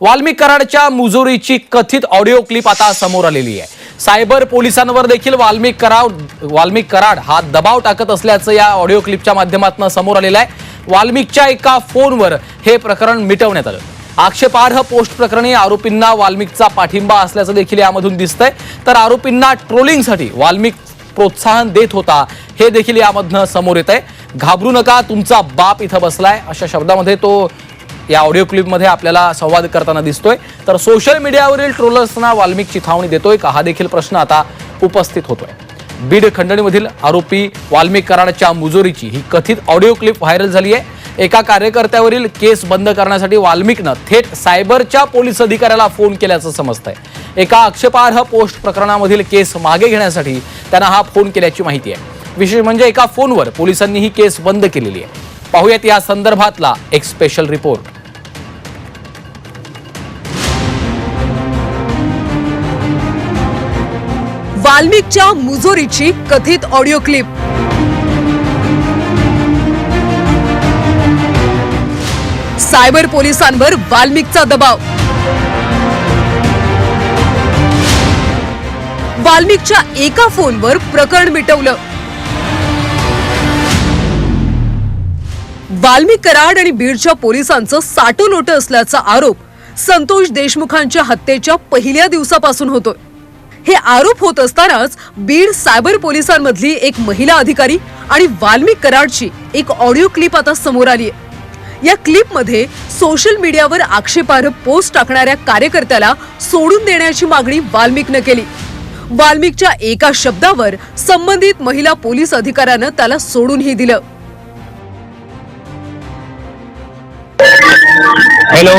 वाल्मिक कराडच्या मुजोरीची कथित audio clip आता समोर आलेली आहे. सायबर पोलिसांवर देखील वाल्मिक कराड वाल्मिक कराड हा दबाव टाकत असल्याचं या ऑडिओ क्लिपच्या माध्यमातून समोर आलेलं आहे. वाल्मिकच्या एका फोनवर हे प्रकरण मिटवण्यात आलं. आक्षेपार्ह पोस्ट प्रकरणी आरोपींना वाल्मिकचा पाठिंबा असल्याचं देखील यामधून दिसतंय. तर आरोपींना ट्रोलिंगसाठी वाल्मिक प्रोत्साहन देत होता हे देखील यामधनं समोर येत आहे घाबरू नका तुमचा बाप इथं बसलाय अशा शब्दामध्ये तो या ऑडिओ क्लिपमध्ये आपल्याला संवाद करताना दिसतोय. तर सोशल मीडियावरील ट्रोलर्सना वाल्मिक चिथावणी देतोय का? हा देखील प्रश्न आता उपस्थित होतोय. बीड खंडणीमधील आरोपी वाल्मिक कराडच्या मुजोरीची ही कथित ऑडिओ क्लिप व्हायरल झाली आहे. एका कार्यकर्त्यावरील केस बंद करण्यासाठी वाल्मिकनं थेट सायबरच्या पोलीस अधिकाऱ्याला फोन केल्याचं समजतंय. एका आक्षेपार्ह पोस्ट प्रकरणामधील केस मागे घेण्यासाठी त्यांना हा फोन केल्याची माहिती आहे. विशेष म्हणजे एका फोनवर पोलिसांनी ही केस बंद केलेली आहे. पाहूयात या संदर्भातला एक स्पेशल रिपोर्ट वाल्मिकच्या मुजोरीची कथित ऑडिओ क्लिप. सायबर पोलिसांवर वाल्मिकचा दबाव. वाल्मिकच्या एका फोनवर प्रकरण मिटवलं. वाल्मिक कराड आणि बीडच्या पोलिसांचं साटोलोट असल्याचा आरोप संतोष देशमुखांच्या हत्येच्या पहिल्या दिवसापासून होतोय. हे आरोप होत असतानाच बीड सायबर पोलिसांमधली एक महिला अधिकारी आणि वाल्मिक कराडची एक ऑडिओ क्लिप आता समोर आली आहे. या क्लिपमध्ये सोशल मीडियावर आक्षेपार्ह पोस्ट टाकणाऱ्या कार्यकर्त्याला सोडून देण्याची मागणी वाल्मिकनं केली. वाल्मिकच्या एका शब्दावर संबंधित महिला पोलीस अधिकाऱ्यानं त्याला सोडूनही दिलं. हॅलो.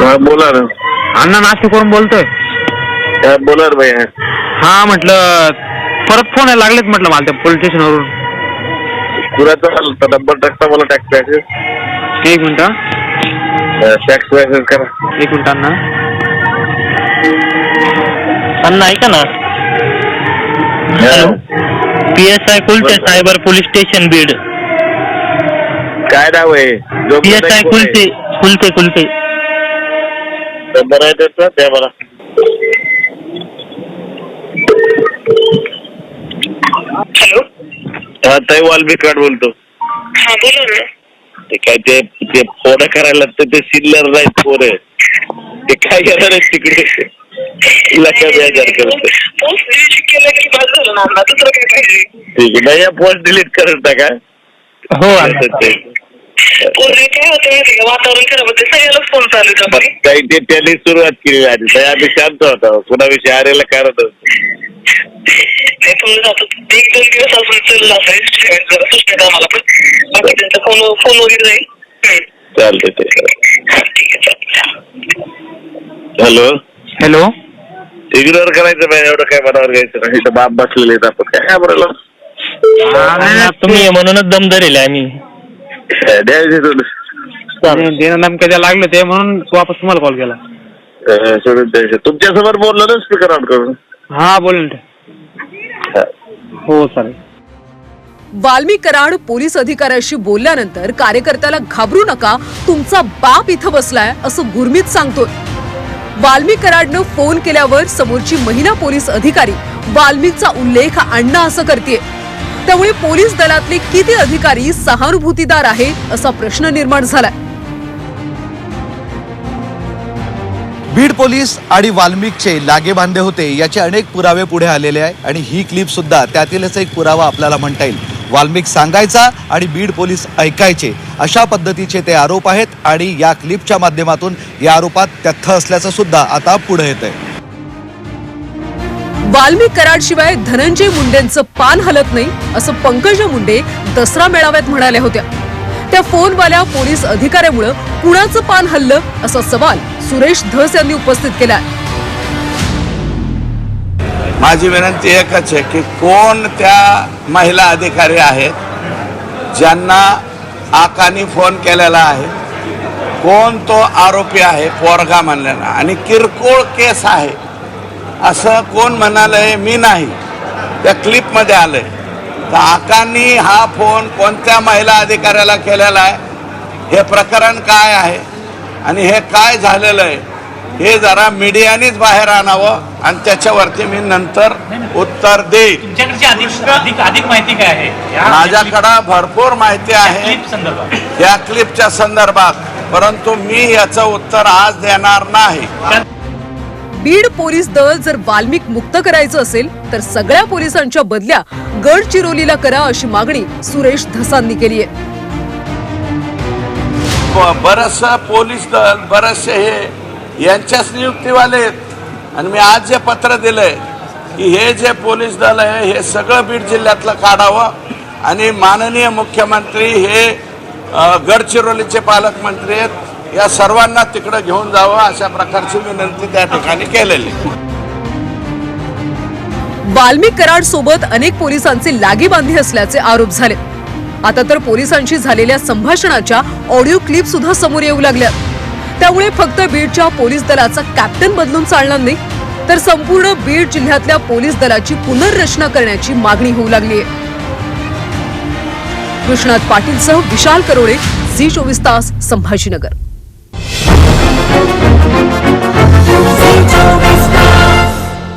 हा बोला ना. अण्णा नाशिकवरून बोलतोय. बोला ना भैया हा. म्हटलं परत फोन यायला लागलेत म्हटलं मला त्या पोलीस स्टेशनवरून कुणाचा आला नंबर टाकता मला टॅक्स मॅसेज एक मिनिट टॅक्स मॅसेज करा. एक मिनिट अण्णा. अण्णा ऐका ना. Hello. P S I Kulte cyber police station Beed काय नाव आहे? जो P S I Kulte Kulte Kulte number आहे त्याचा द्या मला हॅलो हा ताई वाल्मिकाड बोलतो. हा बोला ना. ते काय ते ते फोन करायला लागतं ते सिल्लर नाही आहे ते काय येणार आहे तिकडे? तिला काय बेजार करत पोस्ट डिलीट केलं की बाद झालं ना अण्णा दुसरं काय पाहिजे ठीक आहे नाही या फोन डिलीट करत टाका हो पूर्वी काय होतं माहिती का? वातावरण खराब होते. सगळ्यालाच फोन चालू होता मग काही ते त्यांनी सुरुवात केली आधी. आम्ही शांत होता. कुणाविषयी आरेला कारण ते तुम्ही जातो एक दोन दिवस असून चाललं जरा पण. बाकी त्यांचा फोन फोन वगैरे जाईल हम्म. चालतं ते. हा, ठीक आहे चालेल. हॅलो? हॅलो? इग्नोर करायचं नाही एवढं काय मनावर घ्यायचं नाही. इथं बाप बसलेले आहेत आपण. काय अण्णा, तुम्ही म्हणूनच दम धरेल आम्ही. द्यायचे सोडून देणं लागलं ते म्हणून वापस तुम्हाला कॉल केला. अं, सोडून द्यायचे. तुमच्यासमोर बोललो ना स्पीकर ऑन करून. हा बोल ना. हा. हो चालेल. वाल्मिक कराड पोलीस अधिकाऱ्याशी बोलल्यानंतर कार्यकर्त्याला घाबरू नका तुमचा बाप इथं बसलाय असं गुरमीत सांगतोय. वाल्मिक कराडनं फोन केल्यावर समोरची महिला पोलीस अधिकारी वाल्मिकचा उल्लेख अण्णा असं करते त्यामुळे पोलीस दलातले किती अधिकारी सहानुभूतीदार आहे असा प्रश्न निर्माण झालाय. बीड पोलीस आणि वाल्मिकचे लागे बांधे होते. याचे अनेक पुरावे पुढे आलेले आहे आणि ही क्लिप सुद्धा त्यातीलच एक पुरावा आपल्याला म्हणता येईल. वाल्मिक सांगायचा आणि बीड पोलीस ऐकायचे. अशा पद्धतीचे ते आरोप आहेत आणि या क्लिपच्या माध्यमातून या आरोपात तथ्य असल्याचं सुद्धा आता पुढे येत आहे वाल्मिक कराडशिवाय धनंजय मुंडेंचं पान हलत नाही असं पंकजा मुंडे दसरा मेळाव्यात म्हणाल्या होत्या. त्या फोनवाल्या पोलीस अधिकाऱ्यामुळं कुणाचं पान हल्लं असा सवाल सुरेश धस यांनी उपस्थित केला माझी विनंती एकच आहे की कोण त्या महिला अधिकारी आहेत ज्यांना आकानी फोन केलेला आहे कोण तो आरोपी आहे पोरगा म्हणलेला आणि किरकोळ केस आहे असं कोण म्हणालंय? मी नाही. त्या क्लिपमध्ये आलंय. तर आकांनी हा फोन कोणत्या महिला अधिकाऱ्याला केलेला आहे? हे प्रकरण काय आहे? आणि हे काय झालेलं आहे? हे जरा मीडियानेच बाहेर आणावं आणि त्याच्यावरती मी नंतर उत्तर देईल अधिक माहिती काय आहे? माझ्याकडं भरपूर माहिती आहे. या क्लिपच्या संदर्भात. परंतु मी याचं उत्तर आज देणार नाही. बीड पोलीस दल जर वाल्मिक मुक्त करायचं असेल तर सगळ्या पोलिसांच्या बदल्या गडचिरोलीला करा अशी मागणी सुरेश धसांनी केली आहे. बरस पोलीस दल बरेचसे हे यांच्याच नियुक्तीवाले आहेत. आणि मी आज जे पत्र दिलंय की हे जे पोलीस दल आहे हे सगळं बीड जिल्ह्यातलं काढावं. आणि माननीय मुख्यमंत्री हे गडचिरोलीचे पालकमंत्री आहेत. या सर्वांना तिकडे घेऊन जावं अशा प्रकारची विनंती त्या ठिकाणी केलेली. वाल्मिक कराड सोबत अनेक पोलिसांचे लागी बांधी असल्याचे आरोप झाले. आता तर पोलिसांशी झालेल्या संभाषणाच्या ऑडिओ क्लिप सुद्धा समोर येऊ लागल्या. त्यामुळे फक्त बीडच्या पोलीस दलाचा कॅप्टन बदलून चालणार नाही तर संपूर्ण बीड जिल्ह्यातल्या पोलीस दलाची पुनर्रचना करण्याची मागणी होऊ लागली आहे कृष्णात पाटीलसह विशाल करोळे झी चोवीस तास संभाजीनगर.